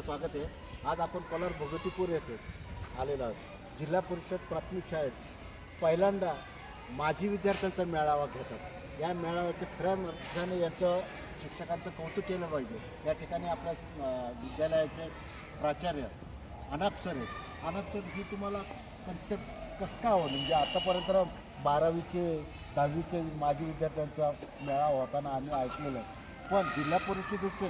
स्वागत आहे. आज आपण कलर भगवतीपूर येथे आलेलो आहोत. जिल्हा परिषद प्राथमिक शाळेत पहिल्यांदा माजी विद्यार्थ्यांचा मेळावा घेतात. या मेळाव्याचे खऱ्या अर्थाने याचं शिक्षकांचं कौतुक केलं पाहिजे. या ठिकाणी आपल्या विद्यालयाचे प्राचार्य अनाप सर आहेत. अनाप सर ही तुम्हाला कन्सेप्ट कसं का आवडलं? म्हणजे आतापर्यंत बारावीचे दहावीचे माजी विद्यार्थ्यांचा मेळावा होताना आम्ही ऐकलेलं पण जिल्हा परिषदेचे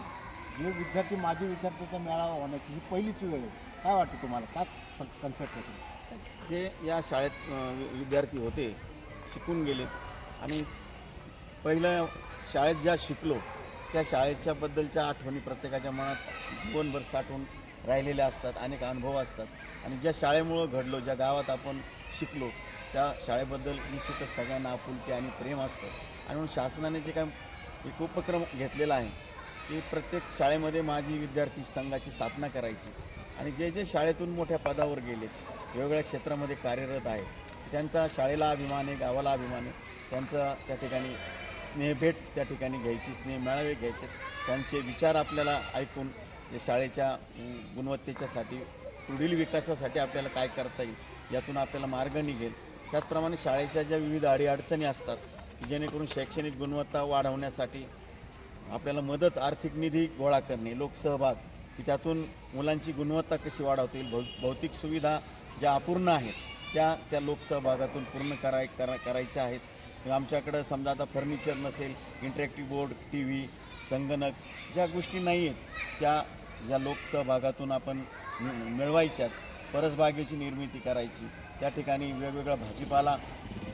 जे विद्यार्थी माजी विद्यार्थ्यांचा मेळावा होण्याची ही पहिलीच वेळ आहे. काय वाटतं तुम्हाला? काय कन्सेप्ट होते? जे या शाळेत विद्यार्थी होते शिकून गेलेत. आणि पहिलं शाळेत ज्या शिकलो त्या शाळेच्या बद्दलच्या आठवणी प्रत्येकाच्या मनात जीवनभर साठवून राहिलेल्या असतात अनेक अनुभव असतात. आणि ज्या शाळेमुळं घडलो ज्या गावात आपण शिकलो त्या शाळेबद्दल निश्चितच सगळ्यांना आपुलकी आणि प्रेम असतं. आणि म्हणून शासनाने जे काय एक उपक्रम घेतलेला आहे की प्रत्येक शाळेमध्ये माझी विद्यार्थी संघाची स्थापना करायची. आणि जे जे शाळेतून मोठ्या पदावर गेलेत वेगवेगळ्या क्षेत्रामध्ये कार्यरत आहेत त्यांचा शाळेला अभिमान आहे गावाला अभिमान आहे त्यांचा त्या ठिकाणी स्नेहभेट त्या ठिकाणी घ्यायची स्नेह मेळावे घ्यायचे. त्यांचे विचार आपल्याला ऐकून जे शाळेच्या गुणवत्तेच्यासाठी पुढील विकासासाठी आपल्याला काय करता येईल यातून आपल्याला मार्ग निघेल. त्याचप्रमाणे शाळेच्या ज्या विविध अडीअडचणी असतात जेणेकरून शैक्षणिक गुणवत्ता वाढवण्यासाठी आपल्याला मदत आर्थिक निधी गोळा करणे लोकसहभाग की त्यातून मुलांची गुणवत्ता कशी वाढवता येईल भौ भौतिक सुविधा ज्या अपूर्ण आहेत त्या त्या लोकसहभागातून पूर्ण कराय करा करायच्या आहेत. आमच्याकडं समजा आता फर्निचर नसेल इंटरॅक्टिव्ह बोर्ड टी व्ही संगणक ज्या गोष्टी नाही आहेत त्या या लोकसहभागातून आपण मिळवायच्या मिळवायच्यात परसबागेची निर्मिती करायची त्या ठिकाणी वेगवेगळा भाजीपाला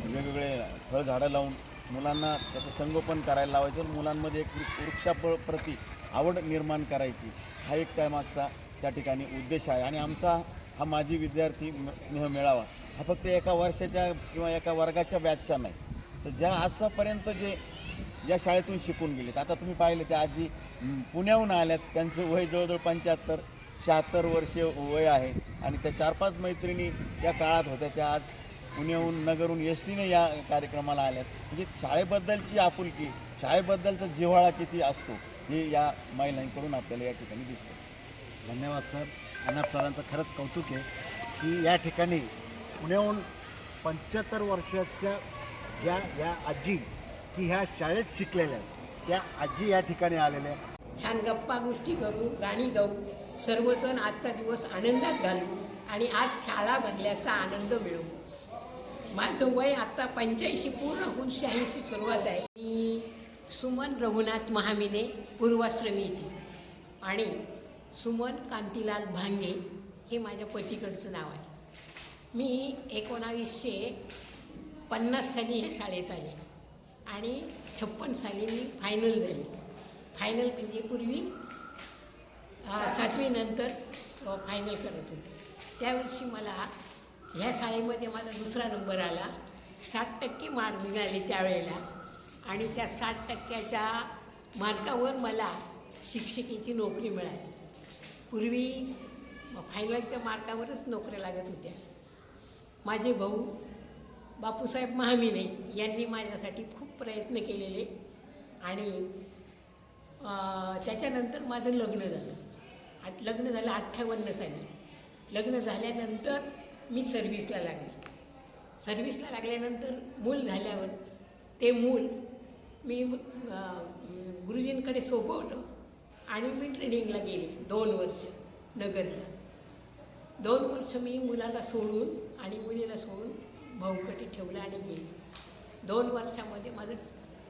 वेगवेगळे फळझाडं लावून मुलांना त्याचं संगोपन करायला लावायचं. मुलांमध्ये एक वृक्षाप प्रती आवड निर्माण करायची. हा एक त्यामागचा त्या ठिकाणी उद्देश आहे. आणि आमचा हा माजी विद्यार्थी स्नेह मिळावा हा फक्त एका वर्षाच्या किंवा एका वर्गाच्या बॅचचा नाही. तर ज्या आजचापर्यंत जे ज्या शाळेतून शिकून गेलेत आता तुम्ही पाहिले त्या आजी पुण्याहून आल्यात. त्यांचं वय जवळजवळ पंच्याहत्तर शहात्तर वर्षे वय आहे. आणि त्या चार पाच मैत्रिणी त्या काळात होत्या. त्या आज पुण्याहून नगरहून एस टीने या कार्यक्रमाला आल्यात. म्हणजे शाळेबद्दलची आपुलकी शाळेबद्दलचा जिव्हाळा किती असतो हे या महिलांकडून आपल्याला या ठिकाणी दिसतं. धन्यवाद सर. अनाप सरांचं खरंच कौतुक आहे की या ठिकाणी पुण्याहून पंच्याहत्तर वर्षाच्या ज्या या आजी की ह्या शाळेत शिकलेल्या आहेत त्या आजी या ठिकाणी आलेल्या. छान गप्पा गोष्टी करू गाणी गाऊ सर्वजण आजचा दिवस आनंदात घालू आणि आज शाळा भरल्याचा आनंद मिळवू. माझं वय आता पंच्याऐंशी पूर्ण होऊन शहाऐंशी सुरुवात आहे. मी सुमन रघुनाथ महामिने पूर्वाश्रमीची आणि सुमन कांतीलाल भांगे हे माझ्या पतीकडचं नाव आहे. मी एकोणावीसशे पन्नास साली ह्या शाळेत आले. आणि छप्पन साली मी फायनल झाली. फायनल म्हणजे पूर्वी सातवीनंतर फायनल करत होते. त्यावर्षी मला ह्या शाळेमध्ये माझा दुसरा नंबर आला. साठ टक्के मार्क मिळाले त्यावेळेला. आणि त्या साठ टक्क्याच्या मार्कावर मला शिक्षिकेची नोकरी मिळाली. पूर्वी फायनलच्या मार्कावरच नोकऱ्या लागत होत्या. माझे भाऊ बापूसाहेब महामिने यांनी माझ्यासाठी खूप प्रयत्न केलेले आणि त्याच्यानंतर माझं लग्न झालं. लग्न झालं अठ्ठावन्न साली. लग्न झाल्यानंतर मी सर्व्हिसला लागले. सर्व्हिसला लागल्यानंतर मूल झाल्यावर ते मूल मी गुरुजींकडे सोपवलं आणि मी ट्रेनिंगला गेले दोन वर्ष नगरला. दोन वर्ष मी मुलाला सोडून आणि मुलीला सोडून भाऊकटी ठेवलं आणि गेले. दोन वर्षामध्ये माझं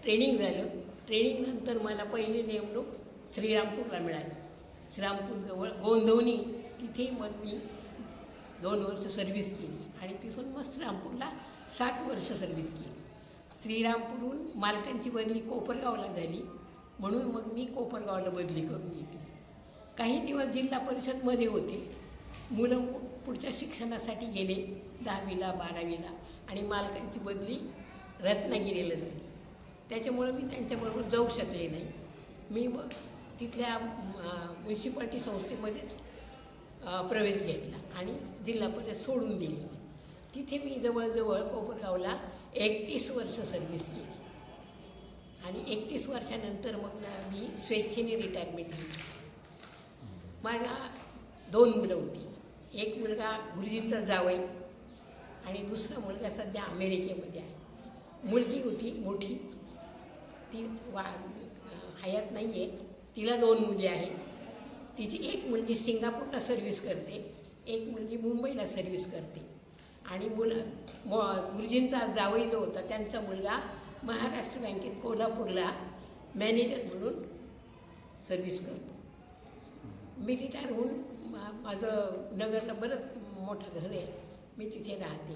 ट्रेनिंग झालं. ट्रेनिंगनंतर मला पहिली नेमणूक श्रीरामपूरला मिळाली. श्रीरामपूरजवळ गोंधवणी तिथे मग मी दोन वर्ष सर्व्हिस केली. आणि तिथून मग श्रीरामपूरला सात वर्ष सर्व्हिस केली. श्रीरामपूरहून मालकांची बदली कोपरगावला झाली. म्हणून मग मी कोपरगावला बदली करून घेतली. काही दिवस जिल्हा परिषदमध्ये होते. मुलं पुढच्या शिक्षणासाठी गेले दहावीला बारावीला आणि मालकांची बदली रत्नागिरीला झाली. त्याच्यामुळं मी त्यांच्याबरोबर जाऊ शकले नाही. मी मग तिथल्या म्युन्सिपाल्टी संस्थेमध्येच प्रवेश घेतला आणि जिल्हा परिषद सोडून दिली. तिथे मी जवळजवळ कोपरगावला एकतीस वर्ष सर्व्हिस केली. आणि एकतीस वर्षानंतर मग मी स्वेच्छेने रिटायरमेंट घेतली. माझ्या दोन मुलं होती. एक मुलगा गुरुजींचा जावई आणि दुसरा मुलगा सध्या अमेरिकेमध्ये आहे. मुलगी होती मोठी. ती वा हयात नाही आहे तिला दोन मुली आहेत. तिची एक मुलगी सिंगापूरला सर्व्हिस करते एक मुलगी मुंबईला सर्व्हिस करते. आणि मुलं म गुरुजींचा जावई जो होता त्यांचा मुलगा महाराष्ट्र बँकेत कोल्हापूरला मॅनेजर म्हणून सर्व्हिस करतो. मी रिटायर होऊन मा- माझं नगरला बरंच मोठं घर आहे मी तिथे राहते.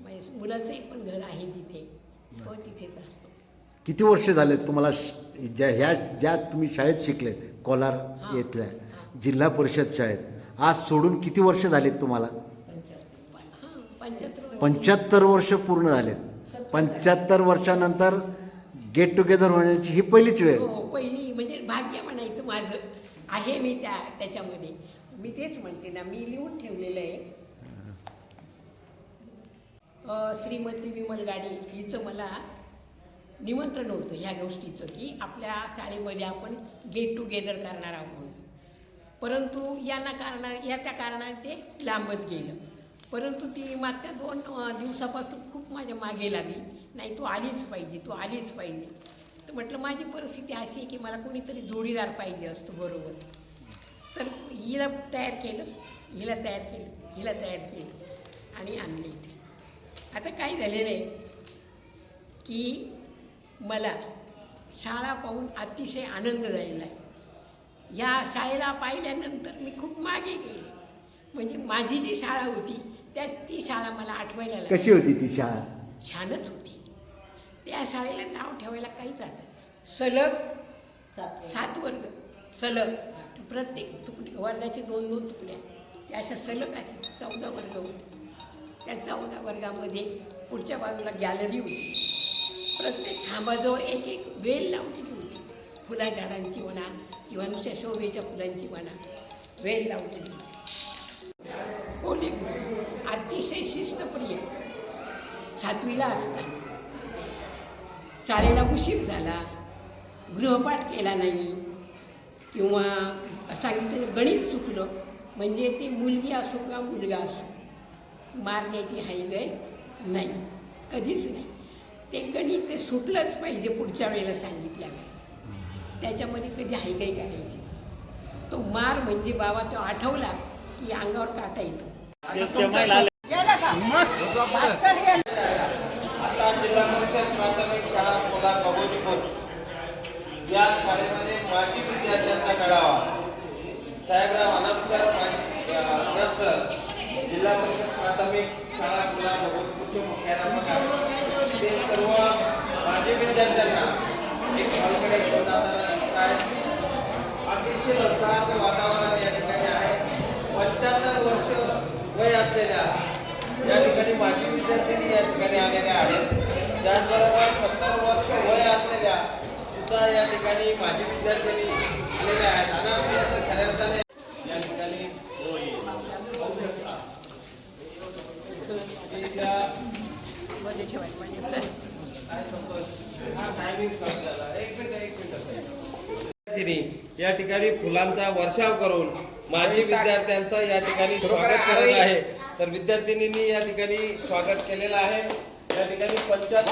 माझ्या मुलाचंही पण घर आहे तिथे तो तिथेच असतो. किती वर्ष झाले तुम्हाला श- ज्या ह्या ज्या तुम्ही शाळेत शिकलेत कोलार येथल्या जिल्हा परिषद शाळेत. आज सोडून किती वर्ष झालेत तुम्हाला? पंच्याहत्तर वर्ष पूर्ण झालेत. पंच्याहत्तर वर्षानंतर गेट टुगेदर होण्याची ही पहिलीच वेळ. हो, हो पहिली म्हणजे भाग्य म्हणायचं माझं. आहे मी त्या त्याच्यामध्ये. मी तेच म्हणते ना मी लिहून ठेवलेलं आहे. श्रीमती विमल गाडी हिचं मला निमंत्रण होतं ह्या गोष्टीचं की आपल्या शाळेमध्ये आपण गेट टुगेदर करणार आहोत. परंतु यांना कारणा या त्या कारणाने ते लांबत गेलं. परंतु ती मागच्या दोन दिवसापासून खूप माझ्या मागे लागली. नाही तू आलीच पाहिजे तू आलीच पाहिजे. तर म्हटलं माझी परिस्थिती अशी आहे की मला कोणीतरी जोडीदार पाहिजे असतो बरोबर. तर हिला तयार केलं हिला तयार केलं हिला तयार केलं आणि आणलं इथे. आता काय झालेलं आहे की मला शाळा पाहून अतिशय आनंद झालेला आहे. या शाळेला पाहिल्यानंतर मी खूप मागे गेले. म्हणजे माझी जी शाळा होती त्याच ती शाळा मला आठवायला लागली. कशी होती ती शाळा? छानच होती. त्या शाळेला नाव ठेवायला काहीच आता सलग सात वर्ग सलग प्रत्येक तुकडी वर्गाचे दोन दोन तुकड्या. त्या अशा सलग असे चौदा वर्ग होते. त्या चौदा वर्गामध्ये पुढच्या बाजूला गॅलरी होती. प्रत्येक खांबाजवळ एक एक वेल लावलेली होती. फुला झाडांची म्हणा किंवा नुसत्या शोभेच्या फुलांची म्हणा वेल लावलेली होती. कोणी अतिशय शिस्तप्रिय. सातवीला असताना. शाळेला उशीर झाला. गृहपाठ केला नाही. किंवा सांगितलेलं गणित चुकलं. म्हणजे ती मुलगी असो किंवा मुलगा असो मारण्याची हाईगय नाही. कधीच नाही. ते गणित ते सुटलंच पाहिजे पुढच्या वेळेला सांगितल्यावर. त्याच्यामध्ये कधी हाईगय करायची? तो मार म्हणजे बाबा तो आठवला की अंगावर काटा येतो. आता जिल्हा परिषद प्राथमिक शाळा कोलार बगोजीपूर या शाळेमध्ये माजी विद्यार्थ्यांचा मेळावा साहेबराव अनंत सर माजी अनंत सर. जिल्हा परिषद प्राथमिक शाळा कोलार बगोजीपूरचे मुख्याध्यापक आहेत. सर्व माजी विद्यार्थ्यांना एक हॉलकडे घेऊन जाताना दिसत आहेत अतिशय उत्साहाचं वातावरण या ठिकाणी आहे. पंच्याहत्तर वर्ष वय असलेल्या या ठिकाणी माजी विद्यार्थिनी या ठिकाणी आलेल्या आहेत. त्याचबरोबर सत्तर वर्ष वय असलेल्या सुद्धा या ठिकाणी माजी विद्यार्थिनी आलेल्या आहेत. आणि खऱ्या अर्थाने या ठिकाणी मिनिट विद्यार्थिनी या ठिकाणी फुलांचा वर्षाव करून माजी विद्यार्थ्यांचं या ठिकाणी स्वागत करत आहे. तर विद्यार्थिनींनी या ठिकाणी स्वागत केलेलं आहे. या ठिकाणी वर्षाच्या